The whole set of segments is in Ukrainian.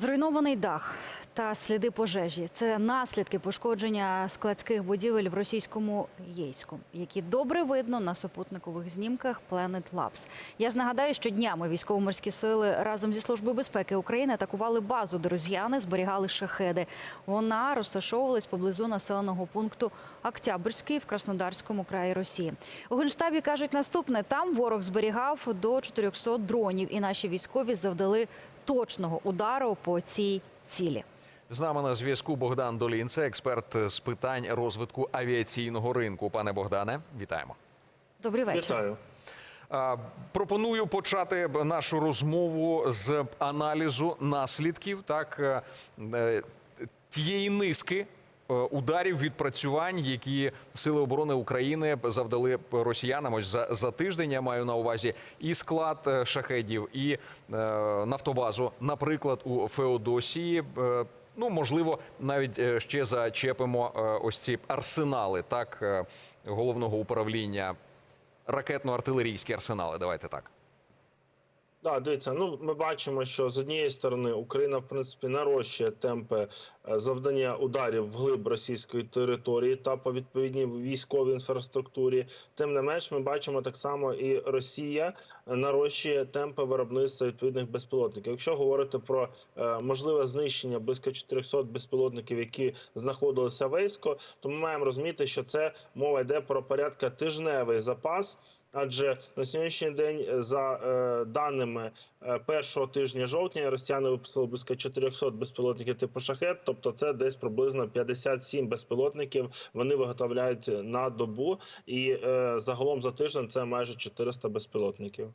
Зруйнований дах та сліди пожежі це наслідки пошкодження складських будівель в російському Єйську, які добре видно на супутникових знімках Planet Labs. Я ж нагадаю, що днями військово-морські сили разом зі службою безпеки України атакували базу, де зберігали шахеди. Вона розташовувалась поблизу населеного пункту Октябрьський в Краснодарському краї Росії. У генштабі кажуть наступне: там ворог зберігав до 400 дронів, і наші військові завдали точного удару по цій цілі. З нами на зв'язку Богдан Долінце, експерт з питань розвитку авіаційного ринку. Пане Богдане, вітаємо. Добрий вечір. Вітаю. Пропоную почати нашу розмову з аналізу наслідків так е, е, тієї низки. е, Ударів відпрацювань, які сили оборони України завдали росіянам ось за, за тиждень. Я маю на увазі і склад шахедів, і е, нафтобазу, наприклад, у Феодосії. Е, Ну, можливо, навіть е, ще зачепимо е, ось ці арсенали так е, головного управління ракетно-артилерійські арсенали. Давайте так. Да, дивіться, ну ми бачимо, що з однієї сторони Україна в принципі нарощує темпи е, завдання ударів вглиб російської території та по відповідній військовій інфраструктурі. Тим не менш, ми бачимо так само і Росія е, нарощує темпи виробництва відповідних безпілотників. Якщо говорити про е, можливе знищення близько 400 безпілотників, які знаходилися в Ейсько, то ми маємо розуміти, що це мова йде про порядка тижневий запас. Адже на сьогоднішній день, е, за е, даними е, першого тижня жовтня, росіяни випустили близько 400 безпілотників типу шахет, тобто це десь приблизно 57 безпілотників. Вони виготовляють на добу, і е, загалом за тиждень це майже 400 безпілотників.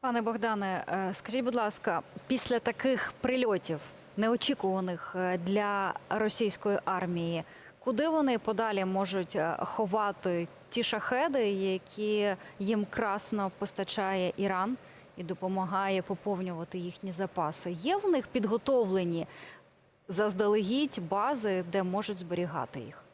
Пане Богдане, е, скажіть, будь ласка, після таких прильотів, неочікуваних для російської армії, куди вони подалі можуть е, ховати ті шахеди, які їм красно постачає Іран і допомагає поповнювати їхні запаси? Є в них підготовлені заздалегідь бази, де можуть зберігати їх?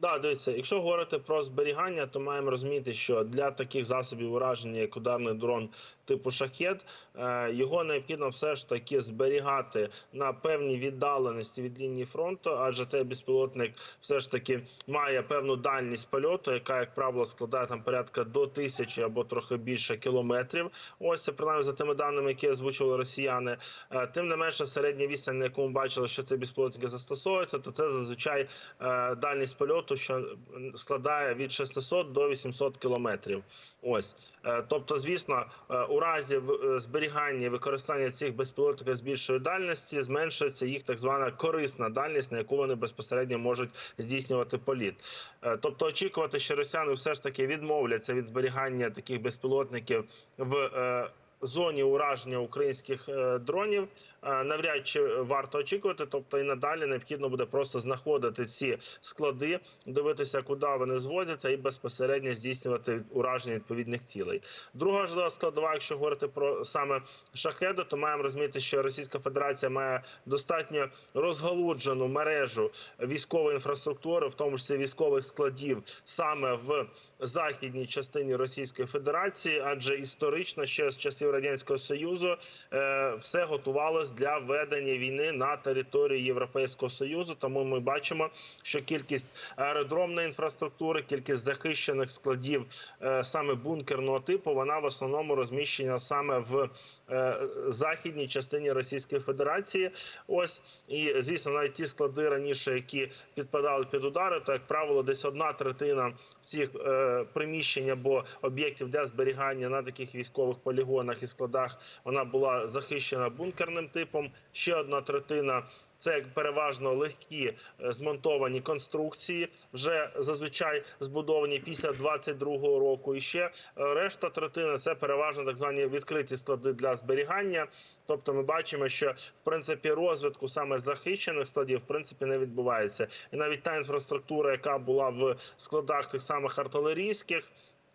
Да, дивіться, якщо говорити про зберігання, то маємо розуміти, що для таких засобів ураження, як ударний дрон типу шахет, е, його необхідно все ж таки зберігати на певній віддаленості від лінії фронту, адже цей безпілотник все ж таки має певну дальність польоту, яка, як правило, складає там порядка до тисячі або трохи більше кілометрів. Ось це принаймні за тими даними, які озвучували росіяни. Е, Тим не менше, середня відстань, на яку ми бачили, що ці безпілотники застосовуються, то це зазвичай е, дальність польоту, що складає від 600 до 800 кілометрів. Ось. Е, Тобто, звісно, е, у разі е, зберігання і використання цих безпілотників з більшої дальності зменшується їх так звана корисна дальність, на яку вони безпосередньо можуть здійснювати політ. Тобто, очікувати, що росіяни все ж таки відмовляться від зберігання таких безпілотників в зоні ураження українських дронів. Е, Навряд чи варто очікувати, тобто і надалі необхідно буде просто знаходити ці склади, дивитися, куди вони звозяться, і безпосередньо здійснювати ураження відповідних цілей. Друга важлива складова, якщо говорити про саме шахеди, то маємо розуміти, що Російська Федерація має достатньо розгалуджену мережу військової інфраструктури, в тому числі військових складів, саме в західній частині Російської Федерації, адже історично ще з часів радянського союзу е, все готувалось для ведення війни на території Європейського союзу. Тому ми бачимо, що кількість аеродромної інфраструктури, кількість захищених складів е, саме бункерного типу, вона в основному розміщена саме в е, західній частині Російської Федерації. Ось і звісно, навіть ті склади раніше, які підпадали під удари, то як правило, десь одна третина цих е, приміщень або об'єктів для зберігання на таких військових полігонах і складах вона була захищена бункерним типом. Ще одна третина. Це переважно легкі е, змонтовані конструкції, вже зазвичай збудовані після 22-го року. І ще е, решта третина це переважно так звані відкриті склади для зберігання. Тобто, ми бачимо, що в принципі розвитку саме захищених складів в принципі не відбувається, і навіть та інфраструктура, яка була в складах тих самих артилерійських.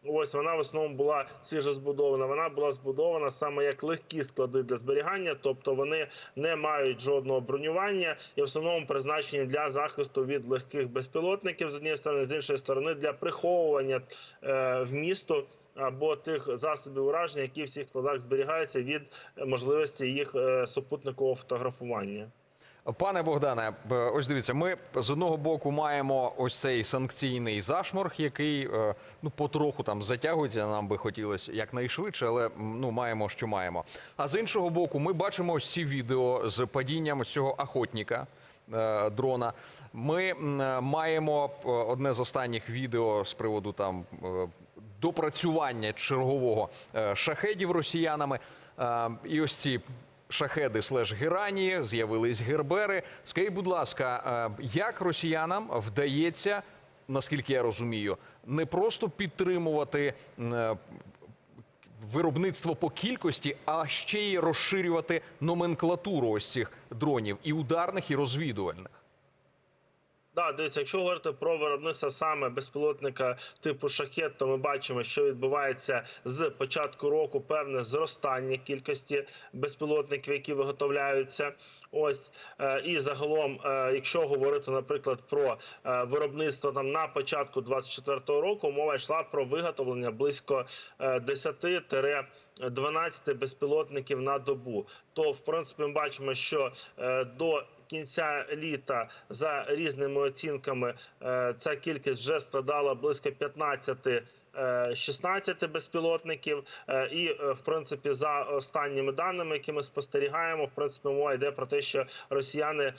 Ось вона в основному була свіжо збудована. Вона була збудована саме як легкі склади для зберігання, тобто вони не мають жодного бронювання і в основному призначені для захисту від легких безпілотників з однієї сторони, з іншої сторони для приховування е, в місто або тих засобів ураження, які в всіх складах зберігаються від можливості їх е, супутникового фотографування. Пане Богдане, ось дивіться, ми з одного боку маємо ось цей санкційний зашморг, який е, ну потроху там затягується. Нам би хотілося якнайшвидше, але ну маємо, що маємо. А з іншого боку, ми бачимо ось ці відео з падінням цього охотника. е, Дрона, ми е, маємо е, одне з останніх відео з приводу там е, допрацювання чергового е, шахедів росіянами. Е, І ось ці шахеди слеж герані, з'явились гербери. Скажіть, будь ласка, е, як росіянам вдається, наскільки я розумію, не просто підтримувати е, виробництво по кількості, а ще й розширювати номенклатуру ось цих дронів і ударних, і розвідувальних? Да, дивіться, якщо говорити про виробництво саме безпілотника типу шахет, то ми бачимо, що відбувається з початку року певне зростання кількості безпілотників, які виготовляються. Ось е, і загалом, е, якщо говорити, наприклад, про е, виробництво там на початку 24-го року, мова йшла про виготовлення близько е, 10-12 безпілотників на добу. То, в принципі, ми бачимо, що до кінця літа за різними оцінками е, ця кількість вже складала близько 15 е, 16 безпілотників, Е, і е, в принципі за останніми даними, які ми спостерігаємо, в принципі, мова йде про те, що росіяни е,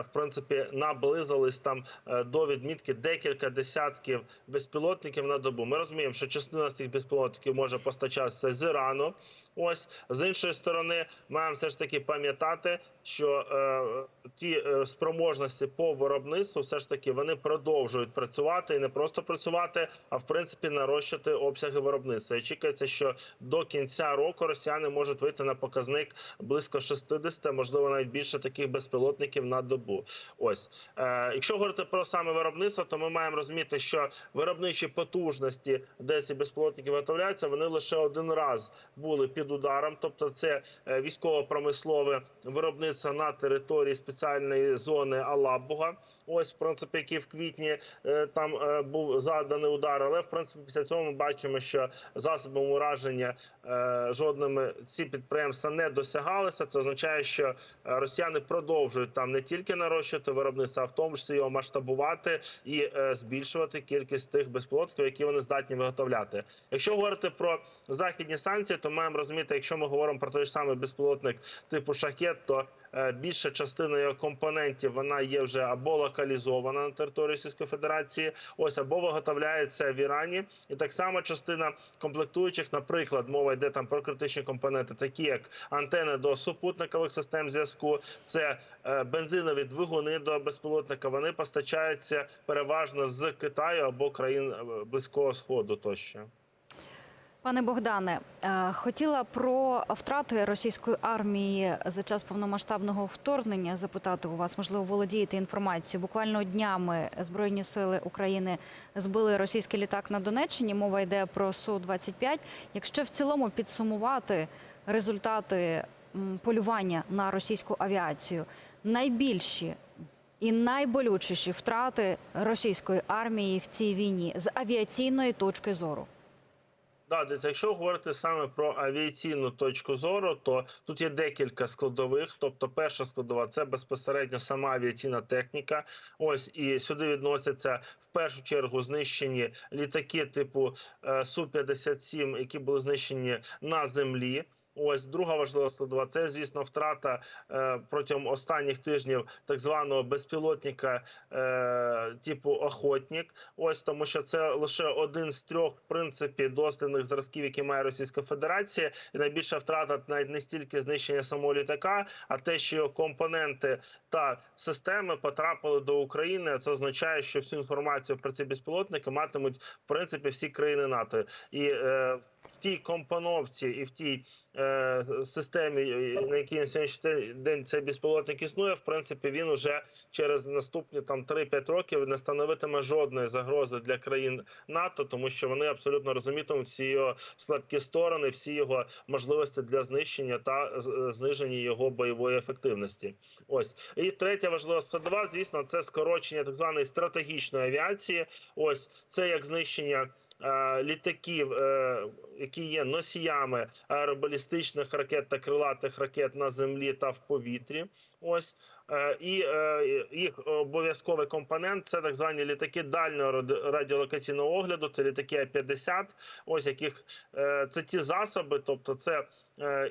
в принципі наблизились там е, до відмітки декілька десятків безпілотників на добу. Ми розуміємо, що частина з цих безпілотників може постачатися з Ірану. Ось з іншої сторони, маємо все ж таки пам'ятати, що е, ті е, спроможності по виробництву все ж таки вони продовжують працювати і не просто працювати, а в принципі нарощувати обсяги виробництва. І очікується, що до кінця року росіяни можуть вийти на показник близько 60, можливо, навіть більше таких безпілотників на добу. Ось е, якщо говорити про саме виробництво, то ми маємо розуміти, що виробничі потужності, де ці безпілотники виготовляються, вони лише один раз були під ударом, тобто це е, військово-промислове виробництво на території спеціальної зони Алабуга. Ось, в принципі, який в квітні е, там е, був заданий удар. Але в принципі після цього ми бачимо, що засобами ураження жодними ці підприємства не досягалися. Це означає, що росіяни продовжують там не тільки нарощувати виробництво, а в тому числі його масштабувати і збільшувати кількість тих безпілотників, які вони здатні виготовляти. Якщо говорити про західні санкції, то маємо розуміти, якщо ми говоримо про той ж самий безпілотник типу шахет, то е, більша частина його компонентів вона є вже або локалізована на території Російської Федерації, ось або виготовляється в Ірані, і так само частина комплектуючих, наприклад, мова йде там про критичні компоненти, такі як антени до супутникових систем зв'язку, це е, бензинові двигуни до безпілотника. Вони постачаються переважно з Китаю або країн е, близького сходу тощо. Пане Богдане, е, хотіла про втрати російської армії за час повномасштабного вторгнення запитати у вас. Можливо, володієте інформацією. Буквально днями Збройні сили України збили російський літак на Донеччині. Мова йде про су 25 Якщо в цілому підсумувати результати полювання на російську авіацію, найбільші і найболючіші втрати російської армії в цій війні з авіаційної точки зору. Да, дивіться, якщо говорити саме про авіаційну точку зору, то тут є декілька складових. Тобто, перша складова це безпосередньо сама авіаційна техніка. Ось і сюди відносяться в першу чергу знищені літаки типу е, су 57 які були знищені на землі. Ось друга важлива складова це, звісно, втрата е, протягом останніх тижнів так званого безпілотника е, типу охотник. Ось тому, що це лише один з трьох в принципі дослідних зразків, які має Російська Федерація, і найбільша втрата навіть не стільки знищення самого літака, а те, що його компоненти та системи потрапили до України. Це означає, що всю інформацію про ці безпілотники матимуть в принципі всі країни НАТО і. Е, в тій компоновці і в тій е, системі, е, на якій на сьогоднішній день цей безпілотник існує, в принципі, він уже через наступні там 3-5 років не становитиме жодної загрози для країн НАТО, тому що вони абсолютно розумітимуть всі його слабкі сторони, всі його можливості для знищення та зниження його бойової ефективності. Ось і третя важлива складова, звісно, це скорочення так званої стратегічної авіації. Ось це як знищення літаків, е, які є носіями аеробалістичних ракет та крилатих ракет на землі та в повітрі. Ось Е, і е, їх обов'язковий компонент це так звані літаки дальнього радіолокаційного огляду. Це літаки А-50, ось яких е, це ті засоби, тобто це е,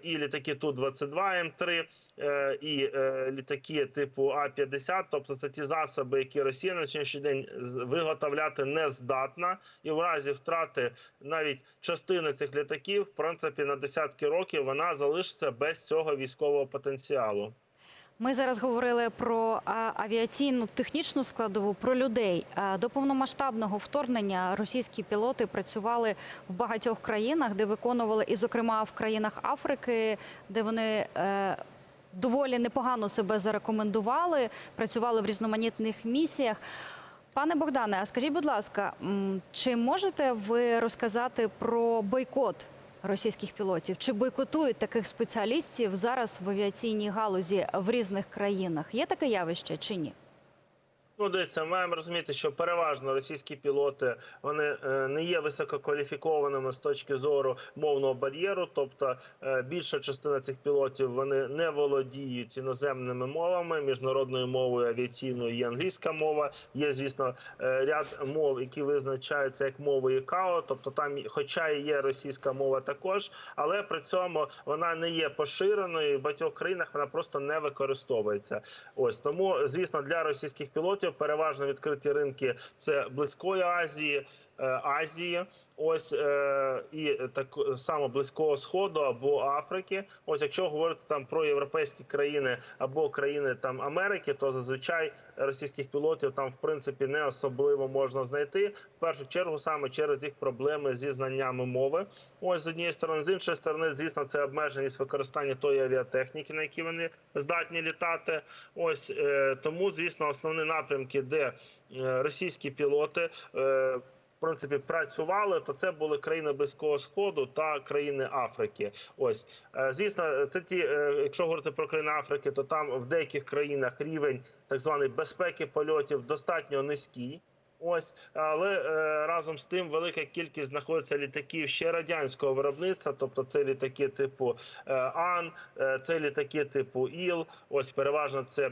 і літаки Ту-22 М3, е, і е, літаки типу А-50, тобто це ті засоби, які Росія на сьогоднішній день виготовляти не здатна, і в разі втрати навіть частини цих літаків, в принципі, на десятки років вона залишиться без цього військового потенціалу. Ми зараз говорили про авіаційну технічну складову, про людей. До повномасштабного вторгнення російські пілоти працювали в багатьох країнах, де виконували, і, зокрема, в країнах Африки, де вони. Е, Доволі непогано себе зарекомендували, працювали в різноманітних місіях. Пане Богдане, а скажіть, будь ласка, чи можете ви розказати про бойкот російських пілотів? Чи бойкотують таких спеціалістів зараз в авіаційній галузі в різних країнах? Є таке явище чи ні? Ну, дивіться, маємо розуміти, що переважно російські пілоти вони е, не є висококваліфікованими з точки зору мовного бар'єру. Тобто е, більша частина цих пілотів вони не володіють іноземними мовами, міжнародною мовою авіаційною є англійська мова. Є, звісно, е, ряд мов, які визначаються як мови ІКАО, тобто там, хоча і є російська мова також, але при цьому вона не є поширеною. В багатьох країнах вона просто не використовується. Ось тому, звісно, для російських пілотів переважно відкриті ринки це близької Азії, Азії. Ось е, і так само близького сходу або Африки. Ось якщо говорити там про європейські країни або країни там Америки, то зазвичай російських пілотів там в принципі не особливо можна знайти. В першу чергу саме через їх проблеми зі знаннями мови. Ось з однієї сторони, з іншої сторони, звісно, це обмеженість використання тої авіатехніки, на якій вони здатні літати. Ось е, тому, звісно, основні напрямки, де е, російські пілоти. В принципі працювали, то це були країни Близького Сходу та країни Африки. Ось Е, звісно, це ті, е, якщо говорити про країни Африки, то там в деяких країнах рівень так званої безпеки польотів достатньо низький. Ось, але е, разом з тим велика кількість знаходиться літаків ще радянського виробництва, тобто це літаки типу е, Ан, е, це літаки типу ІЛ. Ось переважно це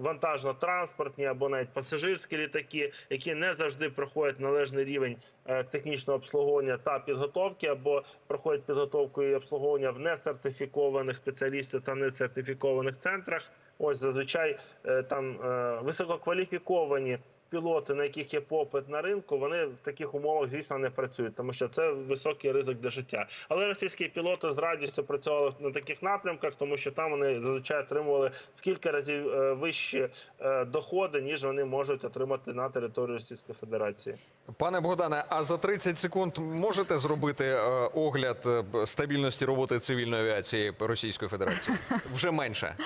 вантажно-транспортні або навіть пасажирські літаки, які не завжди проходять належний рівень технічного обслуговування та підготовки, або проходять підготовку і обслуговування в несертифікованих спеціалістів та несертифікованих центрах. Ось зазвичай там висококваліфіковані пілоти, на яких є попит на ринку, вони в таких умовах, звісно, не працюють, тому що це високий ризик для життя. Але російські пілоти з радістю працювали на таких напрямках, тому що там вони зазвичай отримували в кілька разів е, вищі е, доходи, ніж вони можуть отримати на території Російської Федерації. Пане Богдане, а за 30 секунд можете зробити е, огляд стабільності роботи цивільної авіації Російської Федерації? Вже менше.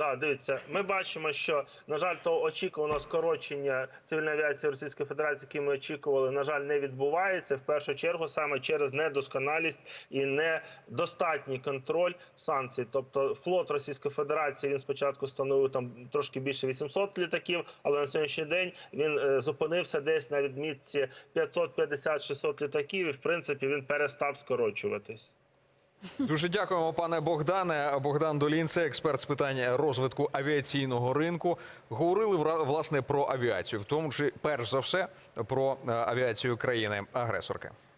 Так, дивіться, ми бачимо, що на жаль, того очікуваного скорочення цивільної авіації Російської Федерації, яке ми очікували, на жаль, не відбувається. В першу чергу саме через недосконалість і недостатній контроль санкцій. Тобто флот Російської Федерації він спочатку становив там трошки більше 800 літаків, але на сьогоднішній день він е, зупинився десь на відмітці 550-600 літаків, і в принципі він перестав скорочуватись. Дуже дякуємо, пане Богдане. Богдан Долінце, експерт з питань розвитку авіаційного ринку. Говорили власне про авіацію, в тому числі перш за все про е, авіацію країни агресорки.